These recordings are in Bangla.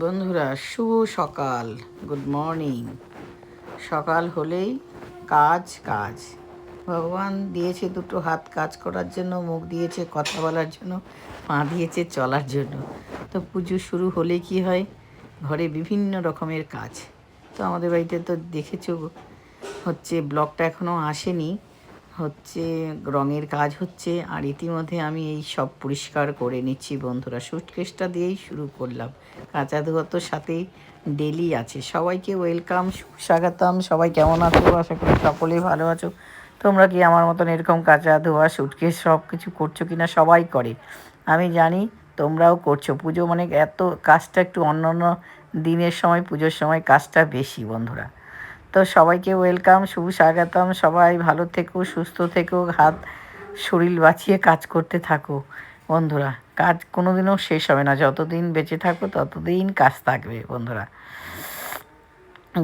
বন্ধুরা, শুভ সকাল। গুড মর্নিং সকাল হলেই কাজ কাজ। ভগবান দিয়েছে দুটো হাত কাজ করার জন্য, মুখ দিয়েছে কথা বলার জন্য, পা দিয়েছে চলার জন্য। তো পুজো শুরু হলে কি হয়? ঘরে বিভিন্ন রকমের কাজ। তো আমাদের বাড়িতে তো দেখেছ, হচ্ছে ব্লগটা এখনও আসেনি। হচ্ছে, রঙের কাজ হচ্ছে, আর ইতিমধ্যে আমি এই সব পরিষ্কার করে নিচ্ছি বন্ধুরা। সুটকেসটা দিয়েই শুরু করলাম। কাঁচা ধোয়া তো সাথেই ডেলি আছে। সবাইকে ওয়েলকাম স্বাগতম সবাই কেমন আছো? আশা করি সকলেই ভালো আছো। তোমরা কি আমার মতন এরকম কাঁচা ধোয়া, সুটকেস সব কিছু করছ কি না সবাই করে। আমি জানি তোমরাও করছ। পুজো মানে এত, কাজটা একটু অন্য অন্য দিনের সময়, পুজোর সময় কাজটা বেশি বন্ধুরা। তো সবাইকে ওয়েলকাম শুভ স্বাগতম সবাই ভালো থেকো, সুস্থ থেকো, হাত, শরীর বাঁচিয়ে কাজ করতে থাকো। বন্ধুরা, কাজ কোনো দিনও শেষ হবে না। যতদিন বেঁচে থাকো, ততদিন কাজ থাকবে, বন্ধুরা।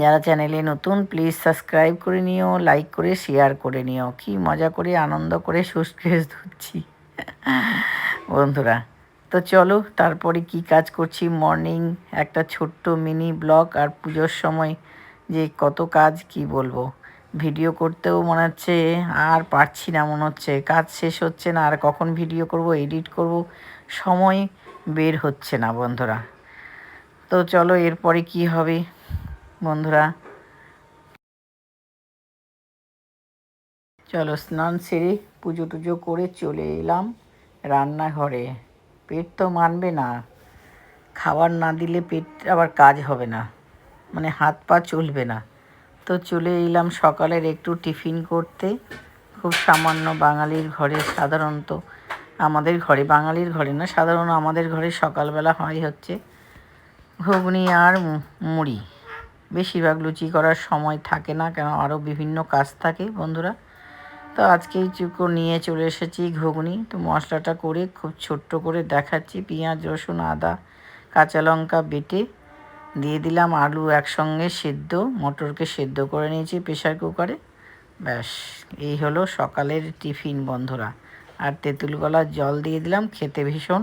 যারা চ্যানেলে নতুন প্লিজ সাবস্ক্রাইব করে নিও লাইক করে শেয়ার করে নিও। কি মজা করে, আনন্দ করে সুস্কেস ধুচ্ছি বন্ধুরা, তো চলো, তারপরে কি কাজ করছি? মর্নিং একটা ছোট্ট মিনি ব্লগ আর পুজোর সময় যে কত কাজ কি বলব? ভিডিও করতেও মনে হচ্ছে আর পারছি না মনে হচ্ছে। কাজ শেষ হচ্ছে না, আর কখন ভিডিও করব, এডিট করব, সময় বের হচ্ছে না বন্ধুরা। তো চলো এরপরে কি হবে বন্ধুরা? চলো স্নান সেরে পুজো টুজো করে চলে এলাম রান্নাঘরে। পেট তো মানবে না, খাবার না দিলে পেট আবার কাজ হবে না। মানে হাত পা চলবে না। তো চলে এলাম সকালের একটু টিফিন করতে। খুব সামান্য বাঙালির ঘরে সাধারণত আমাদের ঘরে, বাঙালির ঘরে না, সাধারণ আমাদের ঘরে সকালবেলা হয় হচ্ছে ঘুগনি আর মুড়ি। বেশিরভাগ লুচি করার সময় থাকে না, কেন আরও বিভিন্ন কাজ থাকে বন্ধুরা। তো আজকেই চুকো নিয়ে চলে এসেছি ঘুগনি। তো মশলাটা করে খুব ছোট্ট করে দেখাচ্ছি। পেঁয়াজ, রসুন, আদা, কাঁচা লঙ্কা বেটে দিয়ে দিলাম আলু একসঙ্গে সেদ্ধ, মটরকে সেদ্ধ করে নিয়েছি প্রেশার কুকারে। ব্যাস, এই হলো সকালের টিফিন বন্ধুরা। আর তেঁতুল গলার জল দিয়ে দিলাম, খেতে ভীষণ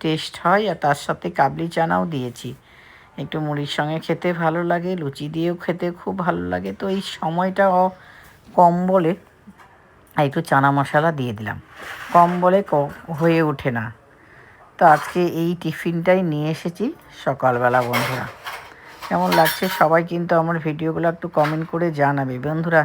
টেস্ট হয় আর তার সাথে কাবলি চানাও দিয়েছি। একটু মুড়ির সঙ্গে খেতে ভালো লাগে, লুচি দিয়েও খেতে খুব ভালো লাগে। তো এই সময়টা কম বলে একটু চানা মশলা দিয়ে দিলাম। কম বলে হয়ে ওঠে না। তো আজকে এই টিফিনটাই নিয়ে এসেছি সকালবেলা বন্ধুরা। কেমন লাগছে? সবাই কিন্তু আমার ভিডিওগুলো একটু কমেন্ট করে জানাবে। বন্ধুরা,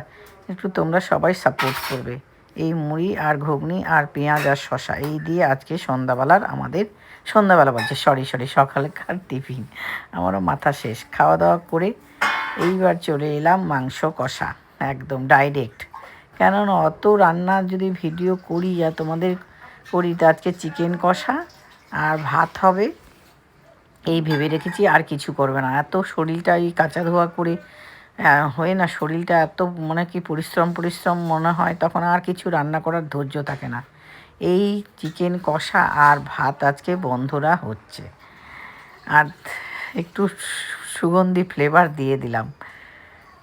একটু তোমরা সবাই সাপোর্ট করবে। এই মুড়ি আর ঘুগনি আর পেঁয়াজ আর শশা এই দিয়ে আজকে সন্ধ্যাবেলার আমাদের সন্ধ্যাবেলা বলছে সরি সরি সকালকার টিফিন আমারও মাথা শেষ। খাওয়া দাওয়া করে এইবার চলে এলাম মাংস কষা, একদম ডাইরেক্ট কেননা, অত রান্না যদি ভিডিও করি, আর তোমাদের করি, তো আজকে চিকেন কষা আর ভাত হবে। এই ভেবে রেখেছি, আর কিছু করবে না। এত শরীরটা এই কাঁচা ধোয়া করে হয়ে না শরীরটা এত মনে কি পরিশ্রম পরিশ্রম মনে হয়, তখন আর কিছু রান্না করার ধৈর্য থাকে না। এই চিকেন কষা আর ভাত আজকে বন্ধরা হচ্ছে। আর একটু সুগন্ধি ফ্লেভার দিয়ে দিলাম।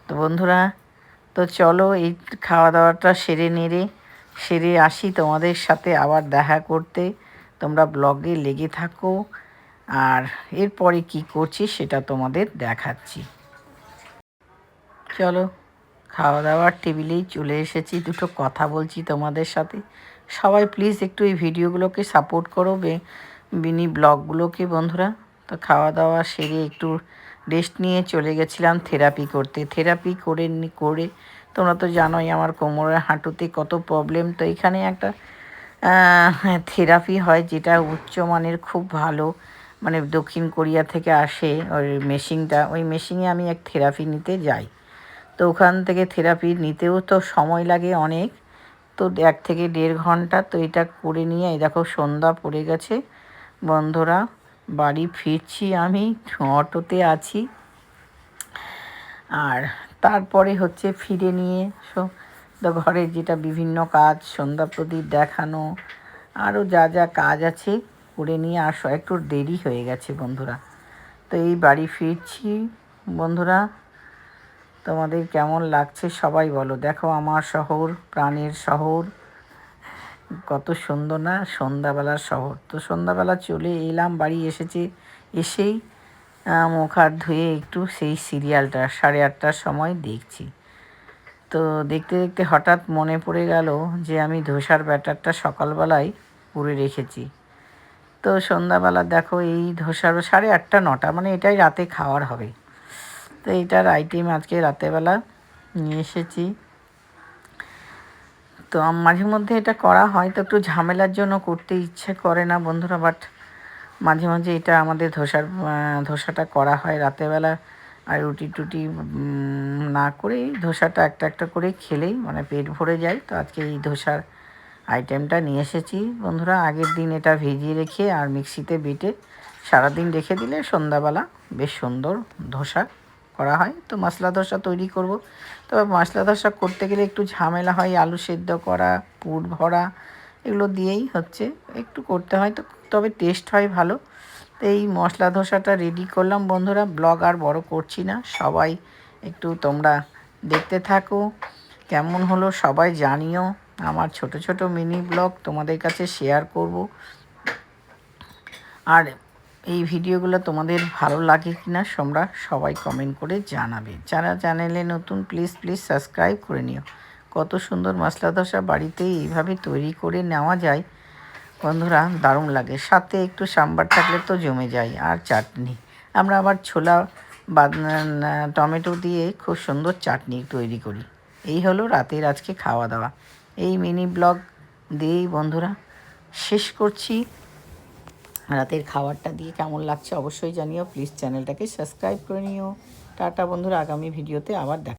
তো বন্ধুরা, তো চলো এই খাওয়া দাওয়াটা সেরে নেড়ে, সেরে আসি তোমাদের সাথে আবার দেখা করতে। তোমরা ব্লগে লেগে থাকো। আর এরপরে কি করছি সেটা তোমাদের দেখাচ্ছি। চলো খাওয়া দাওয়ার টেবিলেই চলে এসেছি, দুটো কথা বলছি তোমাদের সাথে। সবাই প্লিজ একটু এই ভিডিওগুলোকে সাপোর্ট করো বিনি ব্লগগুলোকে বন্ধুরা। তো খাওয়া দাওয়া সেরে একটু রেস্ট নিয়ে চলে গেছিলাম থেরাপি করতে। থেরাপি করে করে, তোমরা তো জানোই আমার কোমরের হাঁটুতে কত প্রবলেম তো এখানে একটা থেরাপি হয় যেটা উচ্চমানের খুব ভালো। মানে দক্ষিণ কোরিয়া থেকে আসে ওই মেশিনটা, ওই মেশিনে আমি এক থেরাপি নিতে যাই। তো ওখান থেকে থেরাপি নিতেও তো সময় লাগে অনেক। তো এক থেকে দেড় ঘণ্টা তো এটা করে নিয়ে, এই দেখো সন্ধ্যা পড়ে গেছে। বন্ধুরা, বাড়ি ফিরছি আমি, অটোতে আছি। আর তারপরে হচ্ছে ফিরে নিয়ে তো ঘরের যেটা বিভিন্ন কাজ, সন্ধ্যা প্রদীপ দেখানো আরও যা যা কাজ আছে। করে নিয়ে আসো। একটু দেরি হয়ে গেছে বন্ধুরা। তো এই বাড়ি ফিরছি। বন্ধুরা, তোমাদের কেমন লাগছে সবাই বলো। দেখো আমার শহর, প্রাণের শহর। কত সুন্দর না? সন্ধ্যাবেলার শহর। তো সন্ধ্যাবেলা চলে এলাম, বাড়ি এসেছে। এসেই মুখ হাত ধুয়ে একটু সেই সিরিয়ালটা, সাড়ে আটটার সময় দেখছি। তো দেখতে দেখতে হঠাৎ মনে পড়ে গেল যে আমি ধোসার ব্যাটারটা সকালবেলায় করে রেখেছি। তো সন্ধ্যাবেলা দেখো এই ধোসারও সাড়ে আটটা, নটা মানে এটাই রাতে খাওয়ার হবে। তো এটার আইটেম আজকে রাতেরবেলা নিয়ে এসেছি। তো মাঝে মধ্যে এটা করা হয়, তো একটু ঝামেলার জন্য করতে ইচ্ছে করে না বন্ধুরা বাট মাঝে মাঝে এটা আমাদের ধোসার ধোসাটা করা হয় রাতেরবেলা আর রুটি টুটি না করেই ধোসাটা একটা একটা করে খেলেই মানে পেট ভরে যায়। তো আজকে এই ধোসার আইটেমটা নিয়ে এসেছি। বন্ধুরা, আগের দিন এটা ভিজিয়ে রেখে আর মিক্সিতে বেটে সারাদিন রেখে দিলে সন্ধ্যাবেলা বেশ সুন্দর ধোসা করা হয়। তো মশলা ধোসা তৈরি করব। তবে মশলা ধোসা করতে গেলে একটু ঝামেলা হয়, আলু সেদ্ধ করা, পুর ভরা, এগুলো দিয়েই হচ্ছে। একটু করতে হয় তো, তবে টেস্ট হয় ভালো। তো এই মশলা ধোসাটা রেডি করলাম। বন্ধুরা ব্লগ আর বড় করছি না। সবাই একটু তোমরা দেখতে থাকো। কেমন হলো সবাই জানিও। আমার ছোট ছোট মিনি ব্লগ তোমাদের কাছে শেয়ার করব। আর এই ভিডিওগুলো তোমাদের ভালো লাগে কি না তোমরা সবাই কমেন্ট করে জানাবে। যারা চ্যানেলে নতুন প্লিজ প্লিজ সাবস্ক্রাইব করে নিও। কত সুন্দর মশলা ধোসা বাড়িতে এইভাবে তৈরি করে নেওয়া যায়। বন্ধুরা, দারুণ লাগে। সাথে একটু সাম্বার থাকলে তো জমে যায় আর চাটনি। আমরা আবার ছোলা বা টমেটো দিয়ে খুব সুন্দর চাটনি তৈরি করি। এই হলো রাতের আজকে খাওয়া দাওয়া। এই মিনি ব্লগ দিয়েই বন্ধুরা শেষ করছি। রাতের খাবারটা দিয়ে কেমন লাগছে অবশ্যই জানিও। প্লিজ চ্যানেলটাকে সাবস্ক্রাইব করে নিও। টাটা বন্ধুরা, আগামী ভিডিওতে আবার দেখা